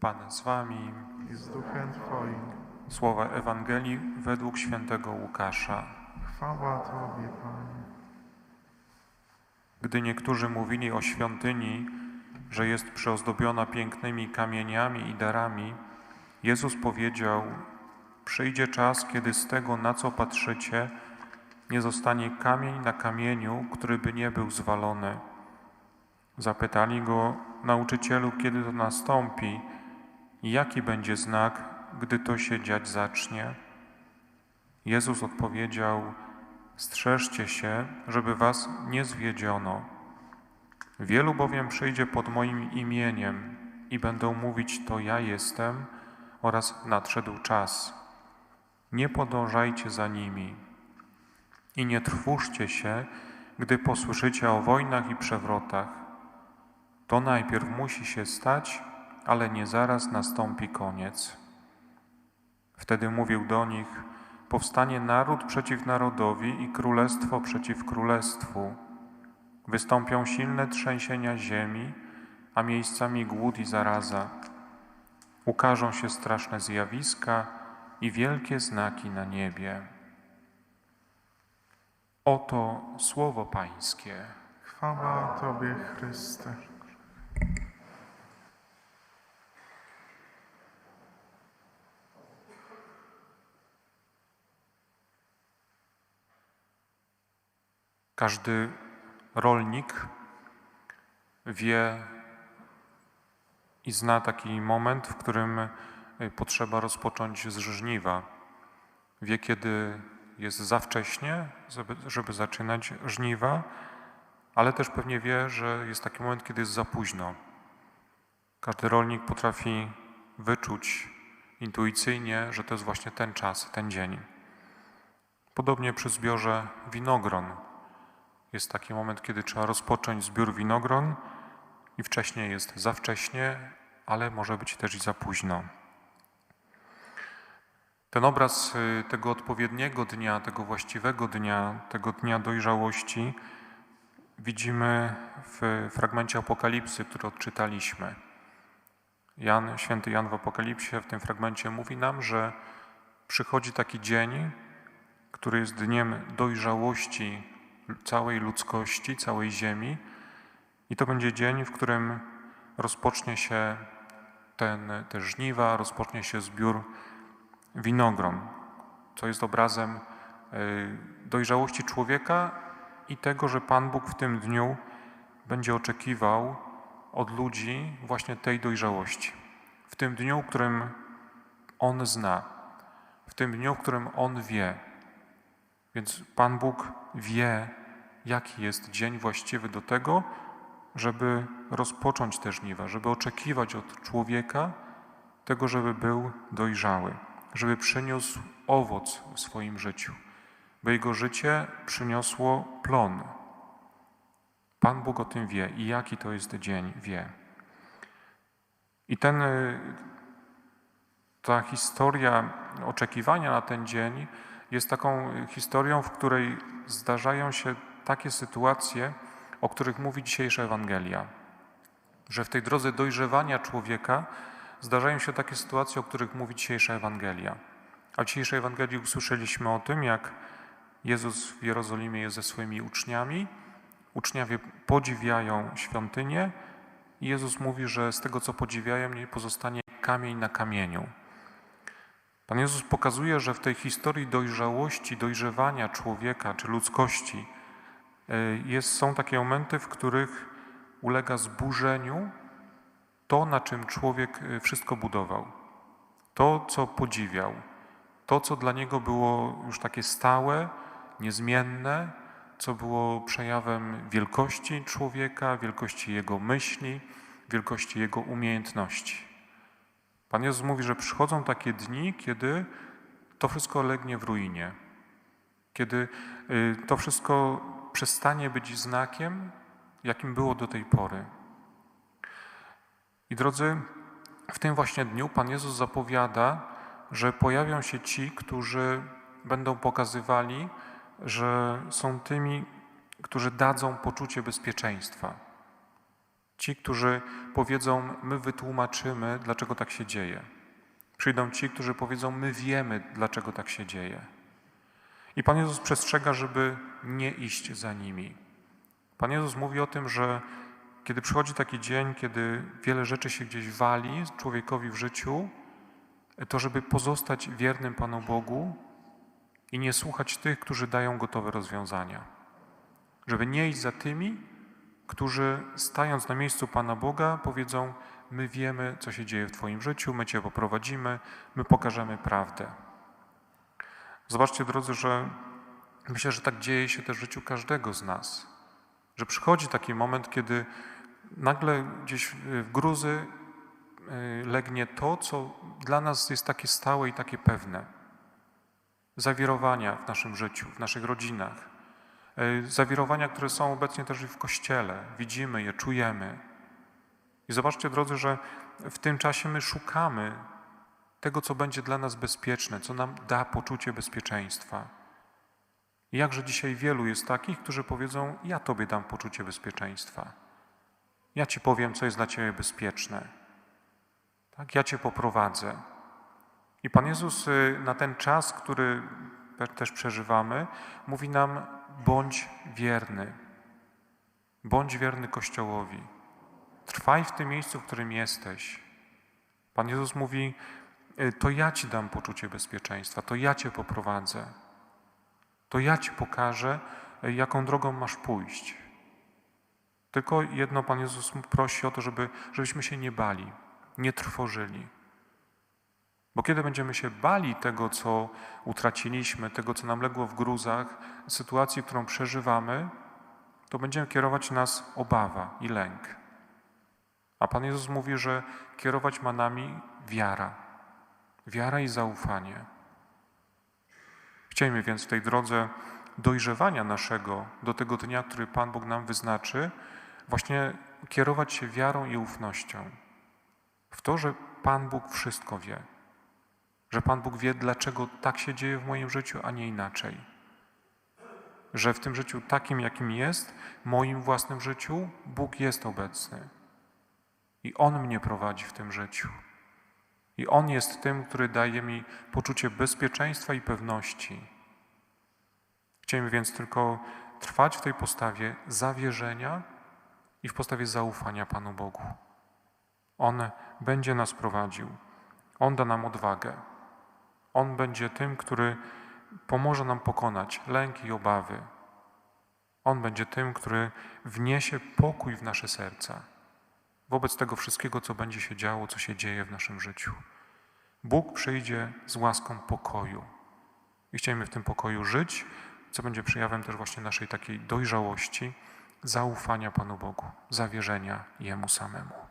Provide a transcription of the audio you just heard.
Pan z wami. i z duchem Twoim. Słowa Ewangelii według świętego Łukasza. Chwała Tobie, Panie. Gdy niektórzy mówili o świątyni, że jest przyozdobiona pięknymi kamieniami i darami, Jezus powiedział: Przyjdzie czas, kiedy z tego, na co patrzycie, nie zostanie kamień na kamieniu, który by nie był zwalony. Zapytali go, nauczycielu, kiedy to nastąpi jaki będzie znak, gdy to się dziać zacznie. Jezus odpowiedział: Strzeżcie się, żeby was nie zwiedziono. Wielu bowiem przyjdzie pod moim imieniem i będą mówić: To ja jestem, oraz nadszedł czas. Nie podążajcie za nimi i nie trwóżcie się, gdy posłyszycie o wojnach i przewrotach. To najpierw musi się stać, ale nie zaraz nastąpi koniec. Wtedy mówił do nich: Powstanie naród przeciw narodowi i królestwo przeciw królestwu. Wystąpią silne trzęsienia ziemi, a miejscami głód i zaraza. Ukażą się straszne zjawiska i wielkie znaki na niebie. Oto słowo Pańskie. Chwała Tobie, Chryste. Każdy rolnik wie i zna taki moment, w którym y, potrzeba rozpocząć z żniwa. Wie, kiedy jest za wcześnie, żeby zaczynać żniwa, ale też pewnie wie, że jest taki moment, kiedy jest za późno. Każdy rolnik potrafi wyczuć intuicyjnie, że to jest właśnie ten czas, ten dzień. Podobnie przy zbiorze winogron. Jest taki moment, kiedy trzeba rozpocząć zbiór winogron i wcześniej jest za wcześnie, ale może być też i za późno. Ten obraz y, tego odpowiedniego dnia, tego właściwego dnia, tego dnia dojrzałości widzimy w fragmencie Apokalipsy, który odczytaliśmy. Jan, święty Jan w Apokalipsie w tym fragmencie mówi nam, że przychodzi taki dzień, który jest dniem dojrzałości całej ludzkości, całej ziemi. I to będzie dzień, w którym rozpocznie się ten, te żniwa, rozpocznie się zbiór winogron, co jest obrazem y, dojrzałości człowieka i tego, że Pan Bóg w tym dniu będzie oczekiwał od ludzi właśnie tej dojrzałości. W tym dniu, którym On zna, w tym dniu, w którym On wie. Więc Pan Bóg wie, jaki jest dzień właściwy do tego, żeby rozpocząć te żniwa, żeby oczekiwać od człowieka tego, żeby był dojrzały, żeby przyniósł owoc w swoim życiu, by jego życie przyniosło plon. Pan Bóg o tym wie i jaki to jest dzień, wie. I ten, y, ta historia oczekiwania na ten dzień jest taką historią, w której zdarzają się takie sytuacje, o których mówi dzisiejsza Ewangelia. Że w tej drodze dojrzewania człowieka zdarzają się takie sytuacje, o których mówi dzisiejsza Ewangelia. A w dzisiejszej Ewangelii usłyszeliśmy o tym, jak Jezus w Jerozolimie jest ze swoimi uczniami. Uczniowie podziwiają świątynię i Jezus mówi, że z tego, co podziwiają, nie pozostanie kamień na kamieniu. Pan Jezus pokazuje, że w tej historii dojrzałości, dojrzewania człowieka czy ludzkości jest, są takie momenty, w których ulega zburzeniu to, na czym człowiek y, wszystko budował, to, co podziwiał, to, co dla niego było już takie stałe, niezmienne, co było przejawem wielkości człowieka, wielkości jego myśli, wielkości jego umiejętności. Pan Jezus mówi, że przychodzą takie dni, kiedy to wszystko legnie w ruinie, kiedy y, to wszystko przestanie być znakiem, jakim było do tej pory. I drodzy, w tym właśnie dniu Pan Jezus zapowiada, że pojawią się ci, którzy będą pokazywali, że są tymi, którzy dadzą poczucie bezpieczeństwa. Ci, którzy powiedzą, my wytłumaczymy, dlaczego tak się dzieje. Przyjdą ci, którzy powiedzą, my wiemy, dlaczego tak się dzieje. I Pan Jezus przestrzega, żeby nie iść za nimi. Pan Jezus mówi o tym, że kiedy przychodzi taki dzień, kiedy wiele rzeczy się gdzieś wali człowiekowi w życiu, to żeby pozostać wiernym Panu Bogu i nie słuchać tych, którzy dają gotowe rozwiązania. Żeby nie iść za tymi, którzy stając na miejscu Pana Boga powiedzą: My wiemy, co się dzieje w Twoim życiu, my Cię poprowadzimy, my pokażemy prawdę. Zobaczcie, drodzy, że myślę, że tak dzieje się też w życiu każdego z nas. Że przychodzi taki moment, kiedy nagle gdzieś w gruzy y, legnie to, co dla nas jest takie stałe i takie pewne. Zawirowania w naszym życiu, w naszych rodzinach. Y, Zawirowania, które są obecnie też i w kościele. Widzimy je, czujemy. I zobaczcie, drodzy, że w tym czasie my szukamy tego, co będzie dla nas bezpieczne, co nam da poczucie bezpieczeństwa. Jakże dzisiaj wielu jest takich, którzy powiedzą: Ja Tobie dam poczucie bezpieczeństwa. Ja Ci powiem, co jest dla Ciebie bezpieczne. Tak, ja Cię poprowadzę. I Pan Jezus y, na ten czas, który też przeżywamy, mówi nam: bądź wierny. Bądź wierny Kościołowi. Trwaj w tym miejscu, w którym jesteś. Pan Jezus mówi: y, To ja Ci dam poczucie bezpieczeństwa, to ja Cię poprowadzę. To ja Ci pokażę, jaką drogą masz pójść. Tylko jedno Pan Jezus prosi o to, żeby, żebyśmy się nie bali, nie trwożyli. Bo kiedy będziemy się bali tego, co utraciliśmy, tego, co nam legło w gruzach, sytuacji, którą przeżywamy, to będziemy kierować nas obawa i lęk. A Pan Jezus mówi, że kierować ma nami wiara. Wiara i zaufanie. Chciejmy więc w tej drodze dojrzewania naszego do tego dnia, który Pan Bóg nam wyznaczy, właśnie kierować się wiarą i ufnością. W to, że Pan Bóg wszystko wie. Że Pan Bóg wie, dlaczego tak się dzieje w moim życiu, a nie inaczej. Że w tym życiu takim, jakim jest, moim własnym życiu, Bóg jest obecny. I On mnie prowadzi w tym życiu. I On jest tym, który daje mi poczucie bezpieczeństwa i pewności. Chcielibyśmy więc tylko trwać w tej postawie zawierzenia i w postawie zaufania Panu Bogu. On będzie nas prowadził. On da nam odwagę. On będzie tym, który pomoże nam pokonać lęk i obawy. On będzie tym, który wniesie pokój w nasze serca wobec tego wszystkiego, co będzie się działo, co się dzieje w naszym życiu. Bóg przyjdzie z łaską pokoju. I chcielibyśmy w tym pokoju żyć, co będzie przejawem też właśnie naszej takiej dojrzałości, zaufania Panu Bogu, zawierzenia Jemu samemu.